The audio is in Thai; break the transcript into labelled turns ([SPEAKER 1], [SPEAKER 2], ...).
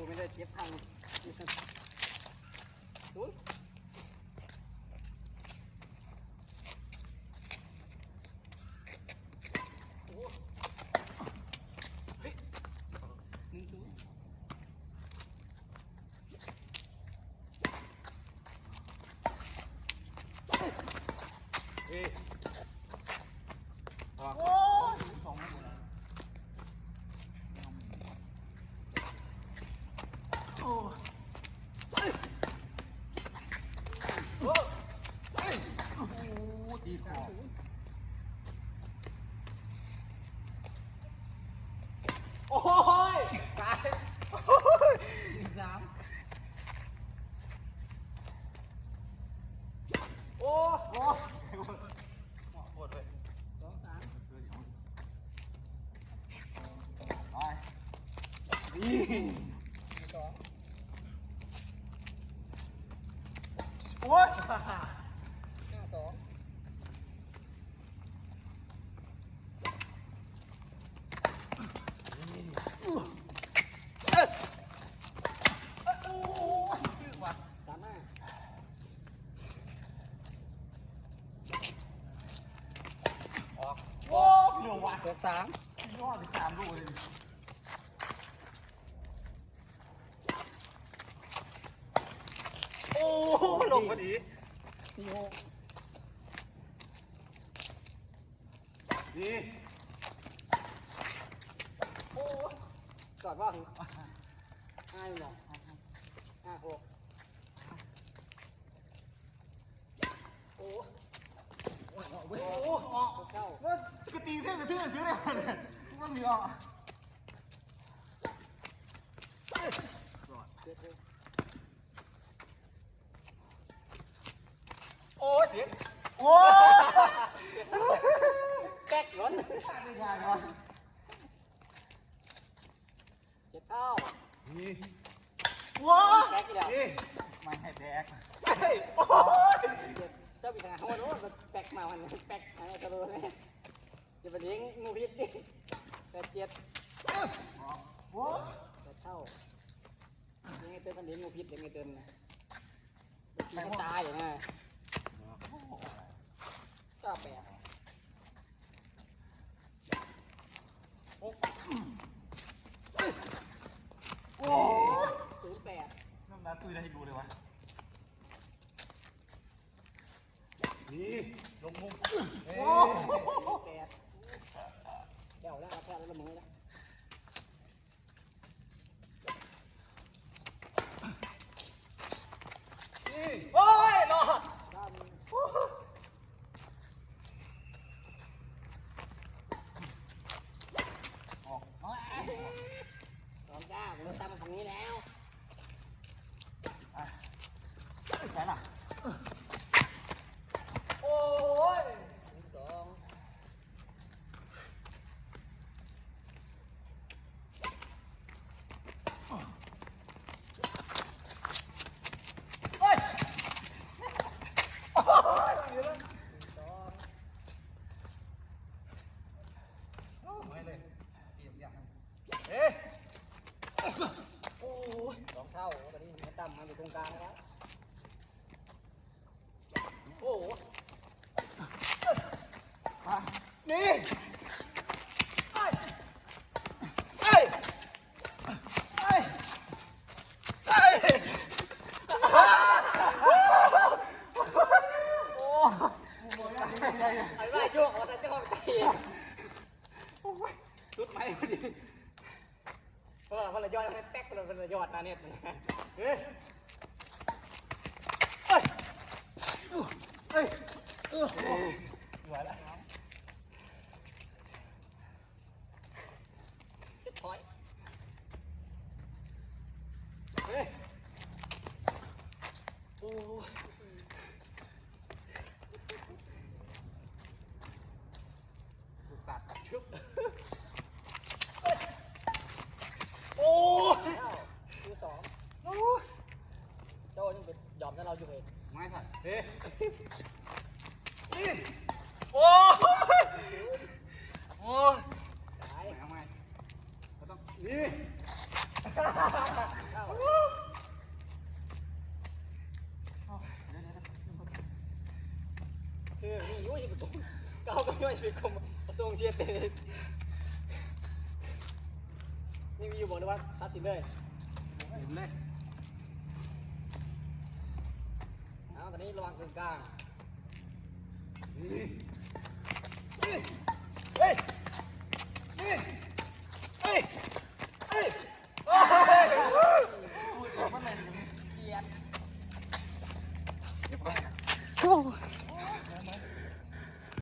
[SPEAKER 1] ูไม่ได้เจ็บทางนย์หนึ่งศูนย์เอ้ยออก
[SPEAKER 2] โอ้ย
[SPEAKER 1] สองไม่หมดแล้ว
[SPEAKER 2] โอ้ยโอ้ยโอ้ยดีคอ
[SPEAKER 1] โอ้ยตายหนึ่งสามโอ้โห
[SPEAKER 2] โอ้ยปวดเลย
[SPEAKER 1] สองสาม
[SPEAKER 2] ไป
[SPEAKER 1] นี่สอง
[SPEAKER 2] โอ้ย
[SPEAKER 1] ห้าสอง
[SPEAKER 2] โอ้ยชื่อว่ะ
[SPEAKER 1] สามห้า
[SPEAKER 2] ออกโอ้ยเร็วว่ะ
[SPEAKER 1] หกสาม
[SPEAKER 2] ยอดไปสามลูกเลย โอ้ยลงพอดี
[SPEAKER 1] สี่หก
[SPEAKER 2] ดี
[SPEAKER 1] โอ้ยกอดว่าห้าหนึ่งห้าหกโอ้
[SPEAKER 2] โอ้
[SPEAKER 1] โอ้
[SPEAKER 2] โอ้
[SPEAKER 1] ย
[SPEAKER 2] ย
[SPEAKER 1] โอ้ยหเก้า
[SPEAKER 2] ว่ากตีเท่กระเทือซื้อได้หมดเลยมันมีอะ
[SPEAKER 1] เจ็ดหก
[SPEAKER 2] โอ้ยเสียโอ้ย
[SPEAKER 1] แก๊กร้อน
[SPEAKER 2] ไม่ได้วะ
[SPEAKER 1] เจ็ดเก้า
[SPEAKER 2] นี่ว้า
[SPEAKER 1] แก๊กอีกแล้ว
[SPEAKER 2] นี่ไม่ให้แบก
[SPEAKER 1] เฮ้ยโอ้ยเจ้าปีนาหัวโน้นมันแป๊กมาวันนี้แป๊กอะไรกระโดดเลยจะไปเลี้ยงงูพิษดิแปดเจ็ด
[SPEAKER 2] โอ้ย
[SPEAKER 1] แปดเท่ายังไงเตือนมันเลี้ยงงูพิษยังไงเตือนนะบางทีมันตายอย่าง นี้ก็แปดหก
[SPEAKER 2] โอ้ย
[SPEAKER 1] ศูนย์แปด
[SPEAKER 2] น้ำน้ำตุยได้ให้ดูเลยวะนี่ลงมุมโอ้
[SPEAKER 1] ศูนย์แปดเดี๋ยวแล้วแพ้แล้วละมือแล้ว
[SPEAKER 2] นี่โอ้ยรอด
[SPEAKER 1] สาม
[SPEAKER 2] ออกโอ้ย
[SPEAKER 1] สองเก้าผมตามมาฝั่ง นี้แล้ว
[SPEAKER 2] ใช่ล่ะ
[SPEAKER 1] โอ้ยสอง
[SPEAKER 2] เฮ้ย
[SPEAKER 1] สอง
[SPEAKER 2] ไม่เลยเตรียมอย่างเอ๊ะโอ้ย
[SPEAKER 1] สองเท่าตอนนี้ มันอยู่ตรงกลางแล้วโอ้โห
[SPEAKER 2] นี่ไอ้ไอ้ไอ้ไอ้โอ้โหยังยังยัง
[SPEAKER 1] ไอ้ว่าโยกเอาแต่เจ้าของตีรุดไหมพอดีเพราะว่าเพราะเรา ยอดแป๊กเลยเป็นยอดนาเน็ตนะเฮ้ย
[SPEAKER 2] เฮ้ยเฮ้ยเอ้ยเหนื่อยแล้ว
[SPEAKER 1] เจ็ดพอยเฮ้ย
[SPEAKER 2] โอ้ย
[SPEAKER 1] ถูกตัดชุบ
[SPEAKER 2] โอ้ย
[SPEAKER 1] เก้าคือสองโจ้ยังเป็นยอมให้ เราอยู่เองไม่ค่ะ
[SPEAKER 2] เฮ้ยนี่โอ้ยโอ้ย
[SPEAKER 1] ตาย
[SPEAKER 2] เอาไหมก็ต้องนี่
[SPEAKER 1] เอาคือมีอยู่ที่ประตูเก้าก็ไม่ใช่เป็นกรมกระทรวงเชียร์เตะนี่มีอยู่บอกเลยว่าตัดสินเลย
[SPEAKER 2] เห็นเลย
[SPEAKER 1] เอาตอ นี้ระวังตรงกลาง
[SPEAKER 2] เฮ้ยเฮ้ย